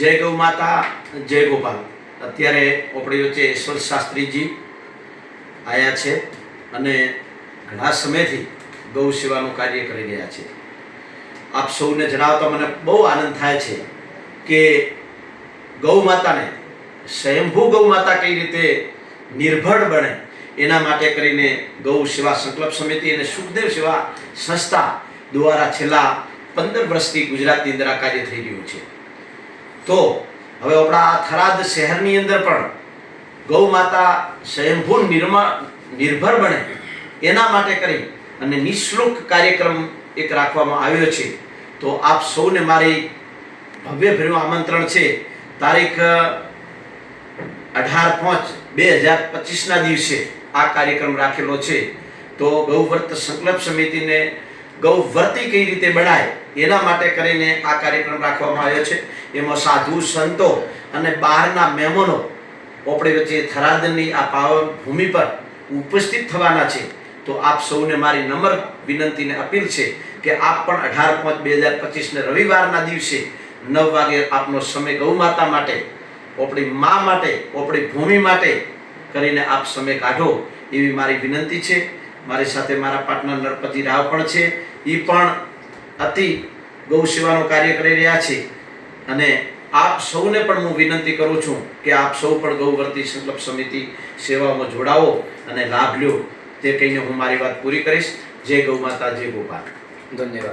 જય ગૌ માતા, જય ગોપાલ. અત્યારે આપણી વચ્ચે ઈશ્વર શાસ્ત્રીજી આવ્યા છે અને ઘણા સમયથી ગૌ સેવાનું કાર્ય કરી રહ્યા છે. આપ સૌને જણાવતા મને બહુ આનંદ થાય છે કે ગૌ માતાને સ્વયંભૂ ગૌ માતા કઈ રીતે નિર્ભળ બને એના માટે કરીને ગૌ સેવા સંકલ્પ સમિતિ અને સુખદેવ સેવા સંસ્થા દ્વારા છેલ્લા પંદર વર્ષથી ગુજરાતની અંદર આ કાર્ય થઈ રહ્યું છે. તો હવે આપણા થરાદ શહેરની અંદર પણ ગૌ માતા સ્વયંભૂ નિર્મા નિર્ભર બને એના માટે કરી અને નિઃશુલ્ક કાર્યક્રમ એક રાખવામાં આવ્યો છે. તો આપ સૌને મારી ભવ્ય ભર્યું આમંત્રણ છે. તારીખ અઢાર પાંચ બે હજાર પચીસના દિવસે આ કાર્યક્રમ રાખેલો છે. તો ગૌવ્રત સંકલ્પ સમિતિને ગૌવ્રતી કઈ રીતે બનાય એના માટે કરીને આ કાર્યક્રમ રાખવામાં આવ્યો છે. એમાં સાધુ સંતો અને બહારના મહેમાનો આપણે વચ્ચે થરાદની આ પાવન ભૂમિ પર ઉપસ્થિત થવાના છે. તો આપ સૌને મારી નમ્ર વિનંતીને અપીલ છે કે આપ પણ અઢાર પાંચ બે હજાર પચીસને રવિવારના દિવસે નવ વાગે આપનો સમય ગૌ માતા માટે આપણી મા માટે આપણી ભૂમિ માટે કરીને આપ સમય કાઢો એવી મારી વિનંતી છે. મારી સાથે મારા પાર્ટનર નરપતિ રાવ પણ છે. એ પણ અતિ ગૌ સેવાનું કાર્ય કરી રહ્યા છે. અને આપ સૌને પણ હું વિનંતી કરું છું કે આપ સૌ પણ ગૌવર્તી સંકલ્પ સમિતિ સેવામાં જોડાવો અને લાભ લ્યો. તે કહીને હું મારી વાત પૂરી કરીશ. જય ગૌ માતા, જય ગોપાલ ધન્યવાદ.